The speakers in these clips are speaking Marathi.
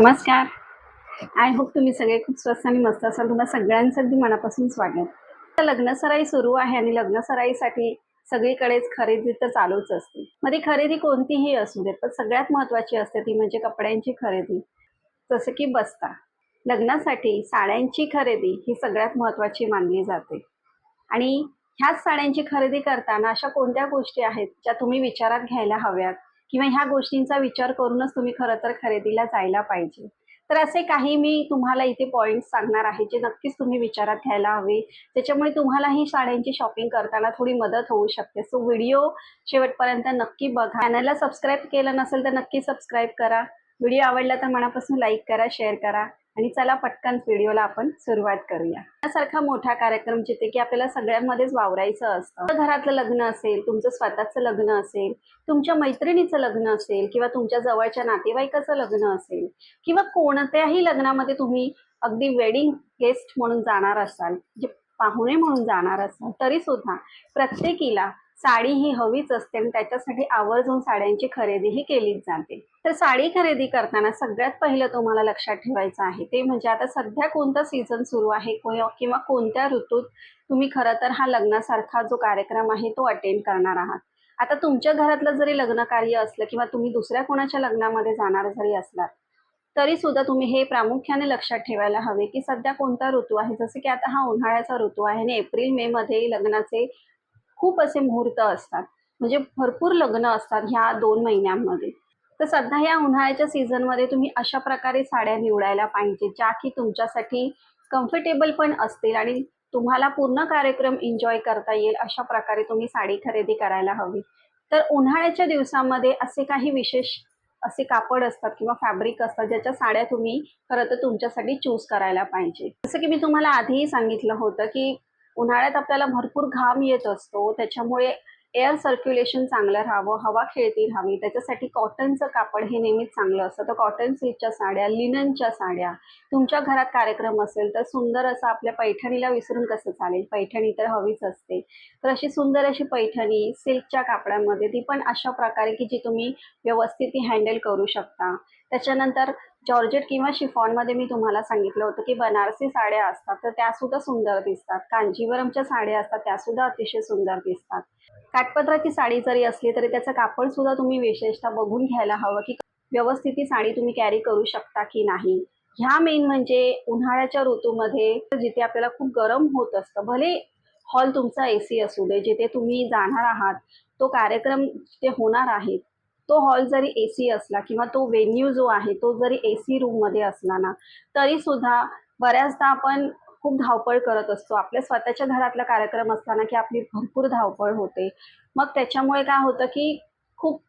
नमस्कार. आय होप तुम्ही सगळे खूप स्वस्त आणि मस्त असाल. तुम्हाला सगळ्यांचं अगदी मनापासून स्वागत. तर लग्नसराई सुरू आहे आणि लग्नसराईसाठी सगळीकडेच खरेदी तर चालूच असते. मग ती खरेदी कोणतीही असू देत पण सगळ्यात महत्त्वाची असते ती म्हणजे कपड्यांची खरेदी. जसं की बस्ता. लग्नासाठी साड्यांची खरेदी ही सगळ्यात महत्त्वाची मानली जाते. आणि ह्याच साड्यांची खरेदी करताना अशा कोणत्या गोष्टी आहेत ज्या तुम्ही विचारात घ्यायला हव्यात? किंवा ह्या गोष्टींचा विचार करूनच तुम्ही खरं तर खरेदीला जायला पाहिजे. तर असे काही मी तुम्हाला इथे पॉईंट्स सांगणार आहे जे नक्कीच तुम्ही विचारात घ्यायला हवे. त्याच्यामुळे तुम्हाला ही साड्यांची शॉपिंग करताना थोडी मदत होऊ शकते. सो व्हिडिओ शेवटपर्यंत नक्की बघा. चॅनलला सबस्क्राईब केलं नसेल तर नक्की सबस्क्राईब करा. व्हिडिओ आवडला तर मनापासून लाईक करा शेअर करा. आणि चला पटकन व्हिडिओला आपण सुरुवात करूया. यासारखा मोठा कार्यक्रम जिथे की आपल्याला सगळ्यांमध्येच वावरायचं असतं. घरातलं लग्न असेल तुमचं स्वतःचं लग्न असेल तुमच्या मैत्रिणीचं लग्न असेल किंवा तुमच्या जवळच्या नातेवाईकाचं लग्न असेल किंवा कोणत्याही लग्नामध्ये तुम्ही अगदी वेडिंग गेस्ट म्हणून जाणार असाल जे पाहुणे म्हणून जाणार असाल तरी सुद्धा प्रत्येकीला साडी ही हवीच असते आणि त्याच्यासाठी आवर्जून साड्यांची खरेदीही केलीच जाते. तर साडी खरेदी करताना सगळ्यात पहिलं तुम्हाला लक्षात ठेवायचं आहे ते म्हणजे आता सध्या कोणता सीझन सुरू आहे किंवा कोणत्या ऋतूत तुम्ही खरं तर हा लग्नासारखा जो कार्यक्रम आहे तो अटेंड करणार आहात? आता तुमच्या घरातलं जरी लग्न कार्य असलं किंवा तुम्ही दुसऱ्या कोणाच्या लग्नामध्ये जाणार जरी असलात तरी सुद्धा तुम्ही हे प्रामुख्याने लक्षात ठेवायला हवे की सध्या कोणता ऋतू आहे? जसं की आता हा उन्हाळ्याचा ऋतू आहे आणि एप्रिल मे मध्ये लग्नाचे खूप असे मुहूर्त असतात. म्हणजे भरपूर लग्न असतात ह्या दोन महिन्यांमध्ये. तर सध्या या उन्हाळ्याच्या सीझनमध्ये तुम्ही अशा प्रकारे साड्या निवडायला पाहिजे ज्या की तुमच्यासाठी कम्फर्टेबल पण असतील आणि तुम्हाला पूर्ण कार्यक्रम एन्जॉय करता येईल अशा प्रकारे तुम्ही साडी खरेदी करायला हवी. तर उन्हाळ्याच्या दिवसामध्ये असे काही विशेष असे कापड असतात किंवा फॅब्रिक असतात ज्याच्या साड्या तुम्ही खरं तर तुमच्यासाठी चूज करायला पाहिजे. जसं की मी तुम्हाला आधीही सांगितलं होतं की उन्हाळ्यात आपल्याला भरपूर घाम येत असतो. त्याच्यामुळे एअर सर्क्युलेशन चांगलं राहावं हवा खेळती राहावी त्याच्यासाठी कॉटनचं कापड हे नेहमीच चांगलं असतं. तर कॉटन सिल्कच्या साड्या लिननच्या साड्या तुमच्या घरात कार्यक्रम असेल तर सुंदर असं आपल्या पैठणीला विसरून कसं चालेल? पैठणी तर हवीच असते. तर अशी सुंदर अशी पैठणी सिल्कच्या कापडामध्ये ती पण अशा प्रकारे की जी तुम्ही व्यवस्थित ती हँडल करू शकता. त्याच्यानंतर जॉर्जेट किंवा शिफॉनमध्ये मी तुम्हाला सांगितलं होतं की बनारसी साड्या असतात तर त्यासुद्धा सुंदर दिसतात. कांजीवरमच्या साड्या असतात त्यासुद्धा अतिशय सुंदर दिसतात. काठपदराची साडी जरी असली तरी त्याचं कापड सुद्धा तुम्ही विशेषतः बघून घ्यायला हवं की व्यवस्थित ती साडी तुम्ही कॅरी करू शकता की नाही. ह्या मेन म्हणजे उन्हाळ्याच्या ऋतूमध्ये जिथे आपल्याला खूप गरम होत असतं भले हॉल तुमचा ए सी असू दे जिथे तुम्ही जाणार आहात तो कार्यक्रम जिथे होणार आहे तो हॉल जरी ए सी असला किंवा तो वेन्यू जो आहे तो जरी ए सी रूममध्ये असला ना तरी सुद्धा बऱ्याचदा आपण खूप धावपळ करत असतो. आपल्या स्वतःच्या घरातला कार्यक्रम असताना की आपली भरपूर धावपळ होते. मग त्याच्यामुळे काय होतं की खूप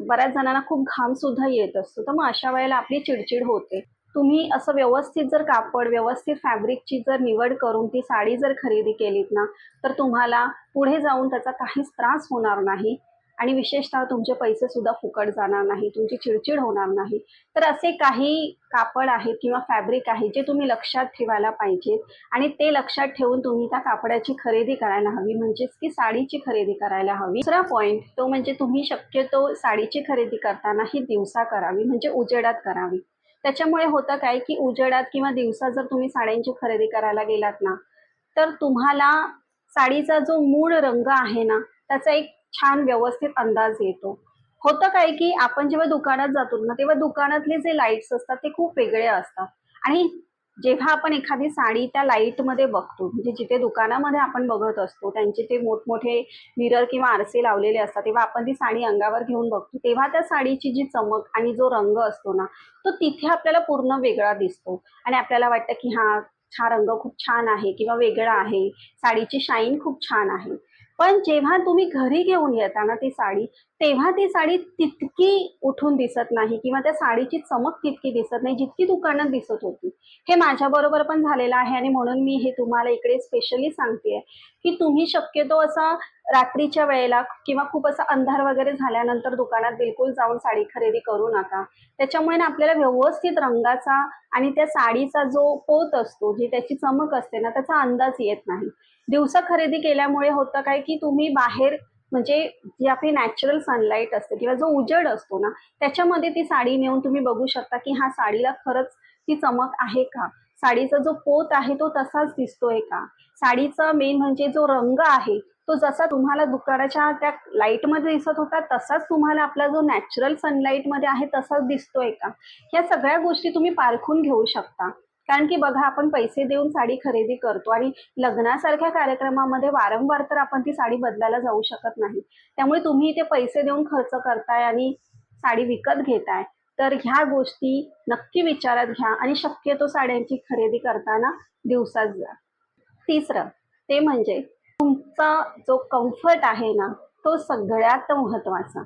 बऱ्याच जणांना खूप घाम सुद्धा येत असतो. तर मग अशा वेळेला आपली चिडचिड होते. तुम्ही असं व्यवस्थित जर कापड व्यवस्थित फॅब्रिकची जर निवड करून ती साडी जर खरेदी केलीत ना तर तुम्हाला पुढे जाऊन त्याचा काहीच त्रास होणार नाही. आणि विशेषतः तुमचे पैसे सुद्धा फुकट जाणार नाही तुमची चिडचिड होणार नाही. तर असे काही कापड आहेत किंवा फॅब्रिक आहे जे तुम्ही लक्षात ठेवायला पाहिजेत आणि ते लक्षात ठेवून तुम्ही त्या कापडाची खरेदी करायला हवी म्हणजेच की साडीची खरेदी करायला हवी. दुसरा पॉईंट तो म्हणजे तुम्ही शक्यतो साडीची खरेदी करताना ही दिवसा करावी म्हणजे उजेडात करावी. त्याच्यामुळे होतं काय की उजेडात किंवा दिवसा जर तुम्ही साड्यांची खरेदी करायला गेलात ना तर तुम्हाला साडीचा जो मूळ रंग आहे ना त्याचा एक छान व्यवस्थित अंदाज येतो. होतं काय की आपण जेव्हा दुकानात जातो ना तेव्हा दुकानातले जे लाईट्स असतात ते खूप वेगळे असतात. आणि जेव्हा आपण एखादी साडी त्या लाईटमध्ये बघतो म्हणजे जिथे दुकानामध्ये आपण बघत असतो त्यांचे ते मोठमोठे मिरर किंवा आरसे लावलेले असतात तेव्हा आपण ती साडी अंगावर घेऊन बघतो तेव्हा त्या साडीची जी चमक आणि जो रंग असतो ना तो तिथे आपल्याला पूर्ण वेगळा दिसतो. आणि आपल्याला वाटतं की हा हा रंग खूप छान आहे किंवा वेगळा आहे साडीची शाईन खूप छान आहे. पण जेव्हा तुम्ही घरी घेऊन येता ना ती साडी तेव्हा ती साडी तितकी उठून दिसत नाही किंवा त्या साडीची चमक तितकी दिसत नाही जितकी दुकानात दिसत होती. हे माझ्याबरोबर पण झालेलं आहे आणि म्हणून मी हे तुम्हाला इकडे स्पेशली सांगते की तुम्ही शक्यतो असा रात्रीच्या वेळेला किंवा खूप असा अंधार वगैरे झाल्यानंतर दुकानात बिलकुल जाऊन साडी खरेदी करू नका. त्याच्यामुळे ना आपल्याला व्यवस्थित रंगाचा आणि त्या साडीचा जो पोत असतो जी त्याची चमक असते ना त्याचा अंदाज येत नाही. दिवसा खरेदी केल्यामुळे होतं काय की तुम्ही बाहेर म्हणजे जी आपली नॅचरल सनलाईट असते किंवा जो उजेड असतो ना त्याच्यामध्ये ती साडी नेऊन तुम्ही बघू शकता की हा साडीला खरंच ती चमक आहे का? साडीचा जो पोत आहे तो तसाच दिसतोय का? साडीचा मेन म्हणजे जो रंग आहे तो जसा तुम्हाला दुकानाच्या त्या लाईटमध्ये दिसत होता तसाच तुम्हाला आपला जो नॅचरल सनलाईटमध्ये आहे तसाच दिसतोय का? ह्या सगळ्या गोष्टी तुम्ही पारखून घेऊ शकता. कारण की बघा आपण पैसे देऊन साडी खरेदी करतो आणि लग्नासारख्या कार्यक्रमामध्ये वारंवार तर आपण ती साडी बदलायला जाऊ शकत नाही. त्यामुळे तुम्ही इथे पैसे देऊन खर्च करताय आणि साडी विकत घेताय. तर ह्या गोष्टी नक्की विचारात घ्या आणि शक्यतो साड्यांची खरेदी करताना दिवसात जा. तिसरं ते म्हणजे तुमचा जो कम्फर्ट आहे ना तो सगळ्यात महत्त्वाचा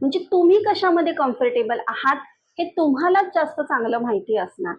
म्हणजे तुम्ही कशामध्ये कम्फर्टेबल आहात हे तुम्हालाच जास्त चांगलं माहिती असणार.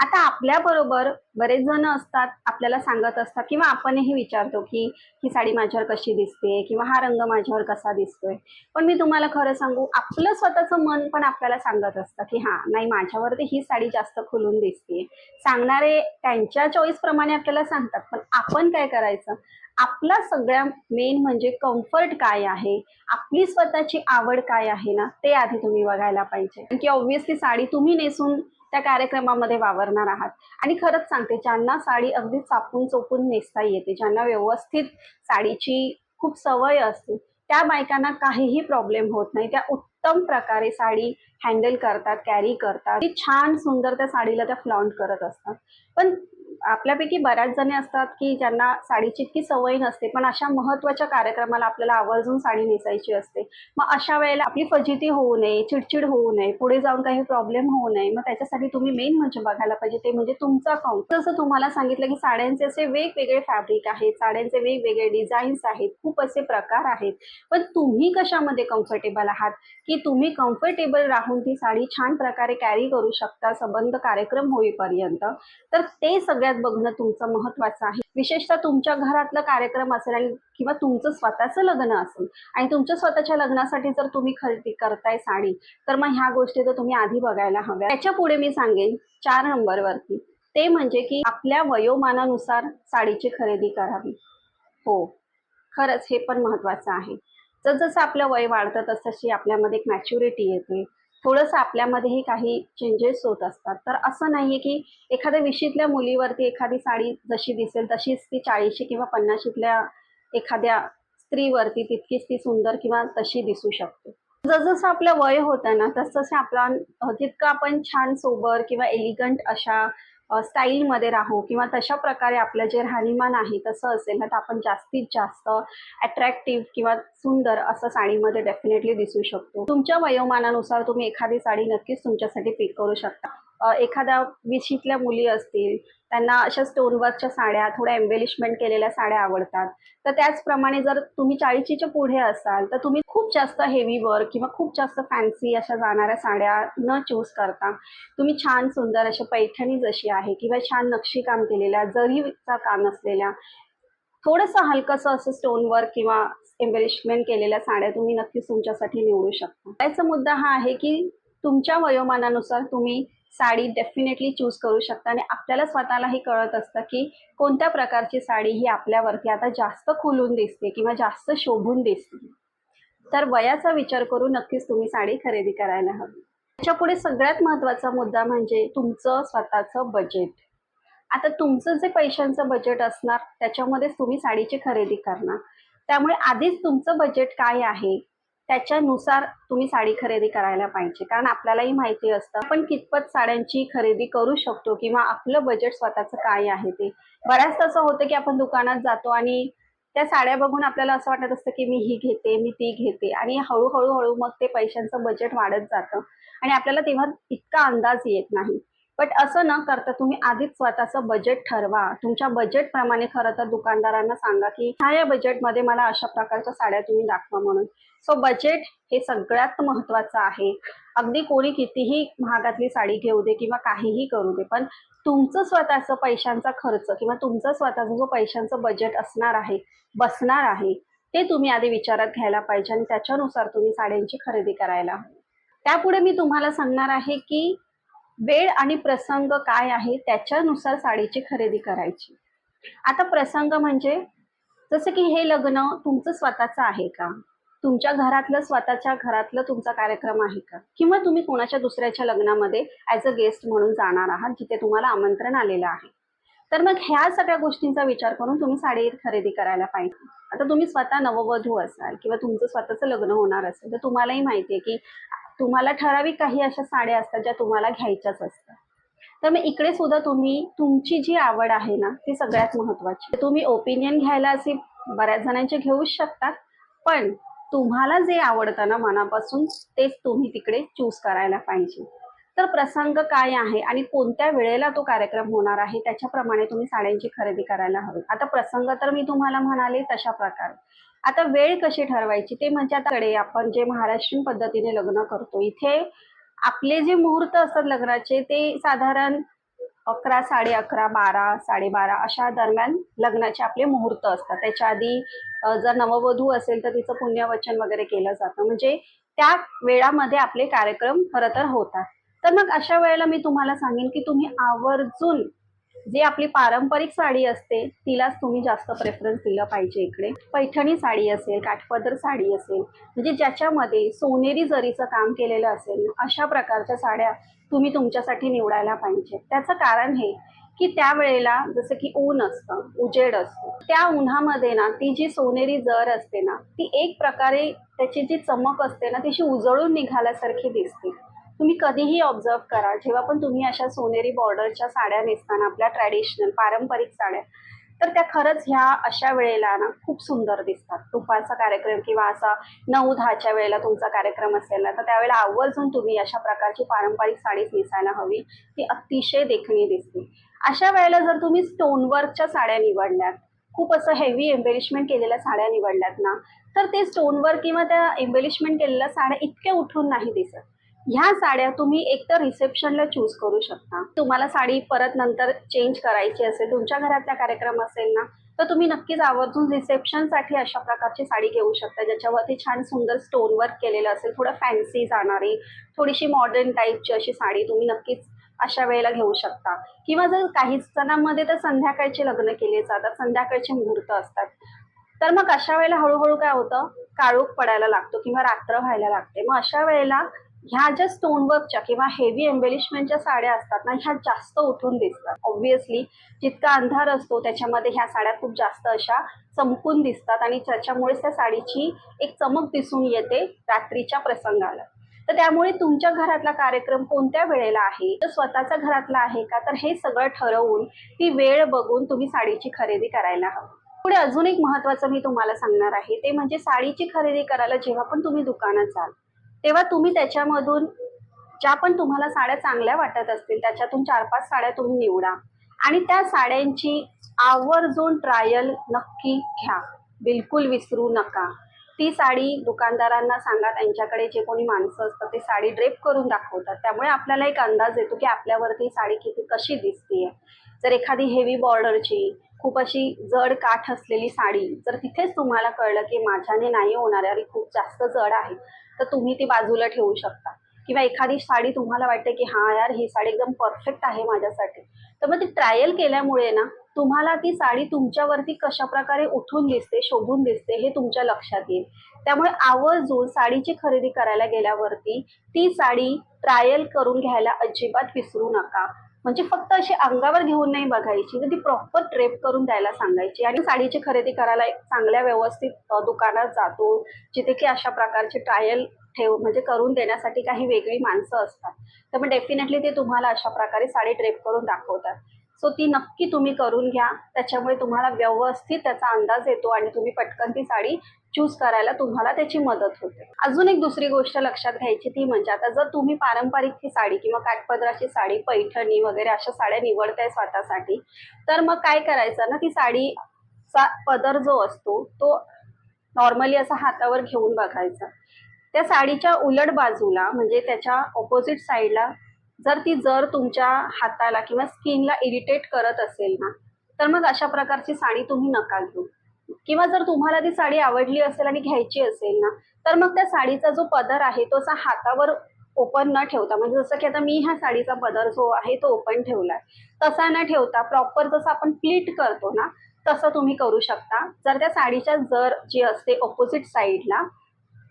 आता आपल्याबरोबर बरेच जण असतात आपल्याला सांगत असतात किंवा आपणही विचारतो की ही साडी माझ्यावर कशी दिसते किंवा हा रंग माझ्यावर कसा दिसतोय. पण मी तुम्हाला खरं सांगू आपलं स्वतःचं मन पण आपल्याला सांगत असतं की हा नाही माझ्यावरती ही साडी जास्त खुलून दिसते. सांगणारे त्यांच्या चॉईसप्रमाणे आपल्याला सांगतात पण आपण काय करायचं? आपला सगळ्या मेन म्हणजे कम्फर्ट काय आहे? आपली स्वतःची आवड काय आहे ना? ते आधी तुम्ही बघायला पाहिजे. की ऑब्व्हियसली साडी तुम्ही नेसून त्या कार्यक्रमामध्ये वावरणार आहात. आणि खरंच सांगते ज्यांना साडी अगदी चापून चोपून नेसता येते ज्यांना व्यवस्थित साडीची खूप सवय असते त्या बायकांना काहीही प्रॉब्लेम होत नाही. त्या उत्तम प्रकारे साडी हँडल करतात कॅरी करतात. ती छान सुंदर त्या साडीला त्या फ्लॉन्ट करत असतात. पण आपल्यापैकी बऱ्याच जणी असतात की ज्यांना साडीची इतकी सवय नसते पण अशा महत्त्वाच्या कार्यक्रमाला आपल्याला आवर्जून साडी नेसायची असते. मग अशा वेळेला आपली फजिती होऊ नये चिडचिड होऊ नये पुढे जाऊन काही प्रॉब्लेम होऊ नये मग त्याच्यासाठी तुम्ही मेन म्हणजे बघायला पाहिजे ते म्हणजे तुमचा काउंट जसं तुम्हाला सांगितलं की साड्यांचे असे वेगवेगळे फॅब्रिक आहेत साड्यांचे वेगवेगळे डिझाईन्स आहेत खूप असे प्रकार आहेत. पण तुम्ही कशामध्ये कम्फर्टेबल आहात? की तुम्ही कम्फर्टेबल राहून ती साडी छान प्रकारे कॅरी करू शकता संबंध कार्यक्रम होईपर्यंत. तर ते सगळ्या सगळ्यात बघणं तुमचं महत्त्वाचं आहे. विशेषतः तुमच्या घरातलं कार्यक्रम असेल आणि किंवा तुमचं स्वतःचं लग्न असेल आणि तुमच्या स्वतःच्या लग्नासाठी जर तुम्ही खरेदी करताय साडी तर मग ह्या गोष्टी तर तुम्ही आधी बघायला हव्या. त्याच्या पुढे मी सांगेन चार नंबरवरती. ते म्हणजे की आपल्या वयोमानानुसार साडीची खरेदी करावी. हो खरंच हे पण महत्वाचं आहे. जसजसं आपलं वय वाढतं तसतशी आपल्यामध्ये एक मॅच्युरिटी येते. थोडंसं आपल्यामध्येही काही चेंजेस होत असतात. तर असं नाही आहे की एखाद्या विशीतल्या मुलीवरती एखादी साडी जशी दिसेल तशीच ती चाळीशी किंवा पन्नाशीतल्या एखाद्या स्त्रीवरती तितकीच ती सुंदर किंवा तशी दिसू शकते. जसजसं आपलं वय होतं ना तसतसे आपला जितकं तितकं आपण छान सोबर किंवा एलिगंट अशा स्टाईलमध्ये राहू किंवा तशा प्रकारे आपलं जे राहणीमान आहे तसं असेल ना तर आपण जास्तीत जास्त अट्रॅक्टिव्ह किंवा सुंदर असं साडीमध्ये डेफिनेटली दिसू शकतो. तुमच्या वयोमानानुसार तुम्ही एखादी साडी नक्कीच तुमच्यासाठी पिक करू शकता. एखाद्या विशीतल्या मुली असतील त्यांना अशा स्टोनवर्कच्या साड्या थोड्या एम्बेलिशमेंट केलेल्या साड्या आवडतात. तर त्याचप्रमाणे जर तुम्ही चाळीशीच्या पुढे असाल तर तुम्ही खूप जास्त हेवी वर्क किंवा खूप जास्त फॅन्सी अशा जाणाऱ्या साड्या न चूज करता तुम्ही छान सुंदर अशा पैठणी जशी आहे किंवा छान नक्षीकाम केलेल्या जरीचा काम असलेल्या थोडंसं हलकंसं असं स्टोनवर्क किंवा एम्बेलिशमेंट केलेल्या साड्या तुम्ही नक्कीच तुमच्यासाठी निवडू शकता. त्याचा मुद्दा हा आहे की तुमच्या वयोमानानुसार तुम्ही साडी डेफिनेटली चूज करू शकता. आणि आपल्याला स्वतःलाही कळत असतं की कोणत्या प्रकारची साडी ही आपल्यावरती आता जास्त खुलून दिसते किंवा जास्त शोभून दिसते. तर वयाचा विचार करून नक्कीच तुम्ही साडी खरेदी करायला हवी. त्याच्या पुढे सगळ्यात महत्त्वाचा मुद्दा म्हणजे तुमचं स्वतःचं बजेट आता तुमचं जे पैशांचं बजेट असणार त्याच्यामध्येच तुम्ही साडीची खरेदी करणार. त्यामुळे आधीच तुमचं बजेट काय आहे? त्याच्यानुसार तुम्ही साडी खरेदी करायला पाहिजे. कारण आपल्यालाही माहिती असतं आपण कितपत साड्यांची खरेदी करू शकतो किंवा आपलं बजेट स्वतःचं काय आहे ते. बऱ्याच असं होतं की आपण दुकानात जातो आणि त्या साड्या बघून आपल्याला असं वाटत असतं की मी ही घेते मी ती घेते आणि हळूहळू हळू मग ते पैशांचं बजेट वाढत जातं आणि आपल्याला तेव्हा इतका अंदाज येत नाही. बट असं न करता तुम्ही आधीच स्वतःचं बजेट ठरवा. तुमच्या बजेटप्रमाणे खरं तर दुकानदारांना सांगा की ह्या या बजेटमध्ये मला अशा प्रकारच्या साड्या तुम्ही दाखवा म्हणून. सो बजेट हे सगळ्यात महत्त्वाचं आहे. अगदी कोणी कितीही महागातली साडी घेऊ दे किंवा काहीही करू दे पण तुमचं स्वतःचं पैशांचा खर्च किंवा तुमचं स्वतःचं जो पैशांचं बजेट असणार आहे बसणार आहे ते तुम्ही आधी विचारात घ्यायला पाहिजे आणि त्याच्यानुसार तुम्ही साड्यांची खरेदी करायला त्यापुढे मी तुम्हाला सांगणार आहे की वेळ आणि प्रसंग काय आहे त्याच्यानुसार साडीची खरेदी करायची. आता प्रसंग म्हणजे जसं की हे लग्न तुमचं स्वतःचं आहे का? तुमच्या घरातलं स्वतःच्या घरातलं तुमचा कार्यक्रम आहे का? किंवा तुम्ही कोणाच्या दुसऱ्याच्या लग्नामध्ये ऍज अ गेस्ट म्हणून जाणार आहात जिथे तुम्हाला आमंत्रण आलेलं आहे? तर मग ह्या सगळ्या गोष्टींचा विचार करून तुम्ही साडी खरेदी करायला पाहिजे. आता तुम्ही स्वतः नववधू असाल किंवा तुमचं स्वतःचं लग्न होणार असेल तर तुम्हालाही माहिती आहे की तुम्हाला ठराविक काही अशा साड्या असतात ज्या तुम्हाला घ्यायच्याच असतात. तर मग इकडे सुद्धा तुम्ही तुमची जी आवड आहे ना ती सगळ्यात महत्त्वाची. तुम्ही ओपिनियन घ्यायला असे बऱ्याच जणांचे घेऊच शकतात पण तुम्हाला जे आवडतं ना मनापासून तेच तुम्ही तिकडे चूज करायला पाहिजे. तर प्रसंग काय आहे आणि कोणत्या वेळेला तो कार्यक्रम होणार आहे त्याच्याप्रमाणे तुम्ही साड्यांची खरेदी करायला हवी. आता प्रसंग तर मी तुम्हाला म्हणाले तशा प्रकारे. आता वेळ कशी ठरवायची? ते म्हणजे आताकडे आपण जे महाराष्ट्रीयन पद्धतीने लग्न करतो इथे आपले जे मुहूर्त असतात लग्नाचे ते साधारण अकरा साडे अकरा बारा साडेबारा अशा दरम्यान लग्नाचे आपले मुहूर्त असतात. त्याच्या आधी जर नववधू असेल तर तिचं पुण्यवचन वगैरे केलं जातं. म्हणजे त्या वेळामध्ये आपले कार्यक्रम खरं तर होतात. तर मग अशा वेळेला मी तुम्हाला सांगेन की तुम्ही आवर्जून जी आपली पारंपरिक साडी असते तिलाच तुम्ही जास्त प्रेफरन्स दिलं पाहिजे इकडे. पैठणी साडी असेल काठपदर साडी असेल म्हणजे ज्याच्यामध्ये सोनेरी जरीचं काम केलेलं असेल अशा प्रकारच्या साड्या तुम्ही तुमच्यासाठी निवडायला पाहिजे. त्याचं कारण हे की त्यावेळेला जसं की ऊन असतं उजेड असतं त्या उन्हामध्ये ना ती जी सोनेरी जर असते ना ती एक प्रकारे त्याची जी चमक असते ना तिशी उजळून निघाल्यासारखी दिसते. तुम्ही कधीही ऑब्झर्व करा जेव्हा पण तुम्ही अशा सोनेरी बॉर्डरच्या साड्या नेसताना आपल्या ट्रॅडिशनल पारंपरिक साड्या तर त्या खरंच ह्या अशा वेळेला ना खूप सुंदर दिसतात. दुपारचा कार्यक्रम किंवा असा नऊ दहाच्या वेळेला तुमचा कार्यक्रम असेल ना तर त्यावेळेला आवर्जून तुम्ही अशा प्रकारची पारंपरिक साडीच नेसायला हवी. ती अतिशय देखणी दिसते. अशा वेळेला जर तुम्ही स्टोनवर्कच्या साड्या निवडल्यात खूप असं हेवी एम्बेलिशमेंट केलेल्या साड्या निवडल्यात ना तर ते स्टोनवर्क किंवा त्या एम्बेलिशमेंट केलेल्या साड्या इतक्या उठून नाही दिसत. ह्या साड्या तुम्ही एकतर रिसेप्शनला चूज करू शकता. तुम्हाला साडी परत नंतर चेंज करायची असेल तुमच्या घरातला कार्यक्रम असेल ना तर तुम्ही नक्कीच आवर्जून रिसेप्शनसाठी अशा प्रकारची साडी घेऊ शकता. ज्याच्यावरती छान सुंदर स्टोन वर्क केलेलं असेल थोडं फॅन्सी जाणारी थोडीशी मॉडर्न टाईपची अशी साडी तुम्ही नक्कीच अशा वेळेला घेऊ शकता. किंवा जर काही जणांमध्ये तर संध्याकाळचे लग्न केले जातात संध्याकाळचे मुहूर्त असतात. तर मग अशा वेळेला हळूहळू काय होतं? काळोख पडायला लागतो किंवा रात्र व्हायला लागते. मग अशा वेळेला ह्या ज्या स्टोनवर्कच्या किंवा हेवी एम्बेलिशमेंटच्या साड्या असतात ना ह्या जास्त उठून दिसतात. ऑब्व्हियसली जितका अंधार असतो त्याच्यामध्ये ह्या साड्या खूप जास्त अशा चमकून दिसतात आणि त्याच्यामुळेच त्या साडीची एक चमक दिसून येते रात्रीच्या प्रसंगाला. तर त्यामुळे तुमच्या घरातला कार्यक्रम कोणत्या वेळेला आहे? तर स्वतःच्या घरातला आहे का? तर हे सगळं ठरवून ती वेळ बघून तुम्ही साडीची खरेदी करायला हवी. पुढे अजून एक महत्त्वाचं मी तुम्हाला सांगणार आहे ते म्हणजे साडीची खरेदी करायला जेव्हा पण तुम्ही दुकानात जाल तेव्हा तुम्ही त्याच्यामधून ज्या पण तुम्हाला साड्या चांगल्या वाटत असतील त्याच्यातून चार पाच साड्या तुम्ही निवडा. आणि त्या साड्यांची आवर्जून ट्रायल नक्की घ्या. बिलकुल विसरू नका. ती साडी दुकानदारांना सांगा त्यांच्याकडे जे कोणी माणसं असतात ते साडी ड्रेप करून दाखवतात. त्यामुळे आपल्याला एक अंदाज येतो की आपल्यावरती साडी किती कशी दिसतीये. जर एखादी हेवी बॉर्डरची खूप अशी जड काठ असलेली साडी जर तिथेच तुम्हाला कळलं की माझ्याने नाही होणार आणि खूप जास्त जड आहे तर तुम्ही ती बाजूला ठेवू शकता. किंवा एखादी साडी तुम्हाला वाटते की हां यार ही साडी एकदम परफेक्ट आहे माझ्यासाठी. तर मग ती ट्रायल केल्यामुळे ना तुम्हाला ती साडी तुमच्यावरती कशा प्रकारे उठून दिसते शोभून दिसते हे तुमच्या लक्षात येईल. त्यामुळे आवर्जून साडीची खरेदी करायला गेल्यावरती ती साडी ट्रायल करून घ्यायला अजिबात विसरू नका. म्हणजे फक्त अशी अंगावर घेऊन नाही बघायची तर ती प्रॉपर ट्रेप करून द्यायला सांगायची. आणि साडीची खरेदी करायला एक चांगल्या व्यवस्थित दुकानात जातो जिथे की अशा प्रकारचे ट्रायल ठेव म्हणजे करून देण्यासाठी काही वेगळी माणसं असतात. तर मग डेफिनेटली ते तुम्हाला अशा प्रकारे साडी ट्रेप करून दाखवतात. सो ती नक्की तुम्ही करून घ्या. त्याच्यामुळे तुम्हाला व्यवस्थित त्याचा अंदाज येतो आणि तुम्ही पटकन ती साडी चूज करायला तुम्हाला त्याची मदत होते. अजून एक दुसरी गोष्ट लक्षात घ्यायची ती म्हणजे आता जर तुम्ही पारंपरिक ही साडी किंवा काठपदराची साडी पैठणी वगैरे अशा साड्या निवडताय स्वतःसाठी तर मग काय करायचं ना ती साडीचा पदर जो असतो तो नॉर्मली असा हातावर घेऊन बघायचा. त्या साडीच्या उलट बाजूला म्हणजे त्याच्या ऑपोजिट साईडला जर ती जर तुमच्या हाताला किंवा स्किनला इरिटेट करत असेल ना तर मग अशा प्रकारची साडी तुम्ही नका घेऊ. किंवा जर तुम्हाला ती साडी आवडली असेल आणि घ्यायची असेल ना तर मग त्या साडीचा जो पदर आहे तो असा हातावर ओपन न ठेवता म्हणजे जसं की आता मी ह्या साडीचा पदर जो आहे तो ओपन ठेवलाय तसा न ठेवता प्रॉपर जसं आपण प्लीट करतो ना तसं तुम्ही करू शकता. जर त्या साडीच्या जर जी असते ऑपोजिट साईडला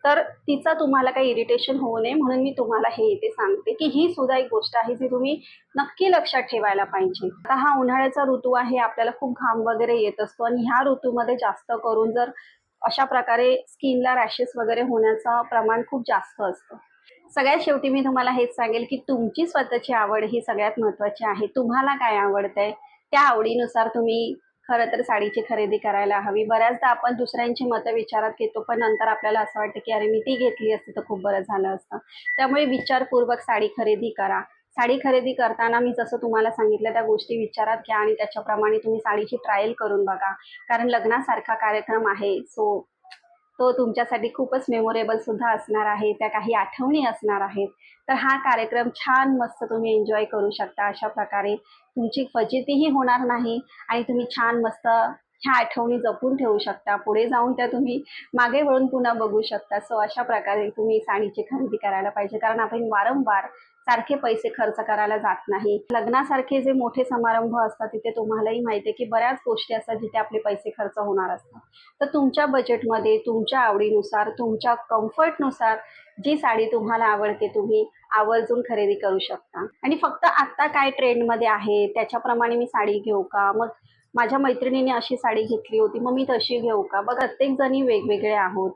तर तिचं तुम्हाला काही इरिटेशन होऊ नये म्हणून मी तुम्हाला हे इथे सांगते की ही सुद्धा एक गोष्ट आहे जी तुम्ही नक्की लक्षात ठेवायला पाहिजे. आता हा उन्हाळ्याचा ऋतू आहे आपल्याला खूप घाम वगैरे येत असतो आणि ह्या ऋतूमध्ये जास्त करून जर अशा प्रकारे स्किनला रॅशेस वगैरे होण्याचं प्रमाण खूप जास्त असतं. सगळ्यात शेवटी मी तुम्हाला हेच सांगेल की तुमची स्वतःची आवड ही सगळ्यात महत्त्वाची आहे. तुम्हाला काय आवडतंय? त्या आवडीनुसार तुम्ही खरं तर साडीची खरेदी करायला हवी. बऱ्याचदा आपण दुसऱ्यांची मतं विचारात घेतो पण नंतर आपल्याला असं वाटतं की अरे मी ती घेतली असती तर खूप बरं झालं असतं. त्यामुळे विचारपूर्वक साडी खरेदी करा. साडी खरेदी करताना मी जसं तुम्हाला सांगितलं त्या गोष्टी विचारात घ्या आणि त्याच्याप्रमाणे तुम्ही साडीची ट्रायल करून बघा. कारण लग्नासारखा कार्यक्रम आहे सो तो तुमच्यासाठी खूपच मेमोरेबल सुद्धा असणार आहे. त्या काही आठवणी असणार आहेत. तर हा कार्यक्रम छान मस्त तुम्ही एन्जॉय करू शकता. अशा प्रकारे तुमची फजितीही होणार नाही आणि तुम्ही छान मस्त ह्या आठवणी जपून ठेवू शकता. पुढे जाऊन त्या तुम्ही मागे वळून पुन्हा बघू शकता. सो अशा प्रकारे तुम्ही साडीची खरेदी करायला पाहिजे. कारण आपण वारंवार सारखे पैसे खर्च करायला जात नाही. लग्नासारखे जे मोठे समारंभ असतात तिथे तुम्हालाही माहिती आहे की बऱ्याच गोष्टी असतात जिथे आपले पैसे खर्च होणार असतात. तर तुमच्या बजेटमध्ये तुमच्या आवडीनुसार तुमच्या कम्फर्टनुसार जी साडी तुम्हाला आवडते तुम्ही आवर्जून खरेदी करू शकता. आणि फक्त आत्ता काय ट्रेंडमध्ये आहे? त्याच्याप्रमाणे मी साडी घेऊ का? मग माझ्या मैत्रिणीने अशी साडी घेतली होती मग मी तशी घेऊ का? बघ प्रत्येक जणी वेगवेगळे आहोत.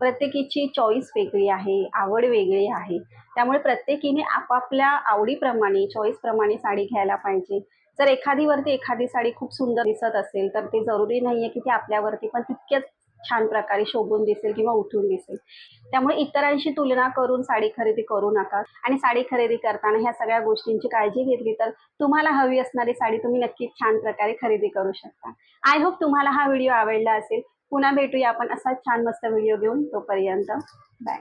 प्रत्येकीची चॉईस वेगळी आहे आवड वेगळी आहे. त्यामुळे प्रत्येकीने आपापल्या आवडीप्रमाणे चॉईसप्रमाणे साडी घ्यायला पाहिजे. जर एखादीवरती एखादी साडी खूप सुंदर दिसत असेल तर ते जरुरी नाही आहे की ती आपल्यावरती पण तितक्याच छान प्रकारे शोभून दिसेल किंवा उठून दिसेल. त्यामुळे इतरांशी तुलना करून साडी खरेदी करू नका. आणि साडी खरेदी करताना ह्या सगळ्या गोष्टींची काळजी घेतली तर तुम्हाला हवी असणारी साडी तुम्ही नक्कीच छान प्रकारे खरेदी करू शकता. आय होप तुम्हाला हा व्हिडिओ आवडला असेल. पुन्हा भेटूया आपण असाच छान मस्त व्हिडिओ घेऊन. तोपर्यंत बाय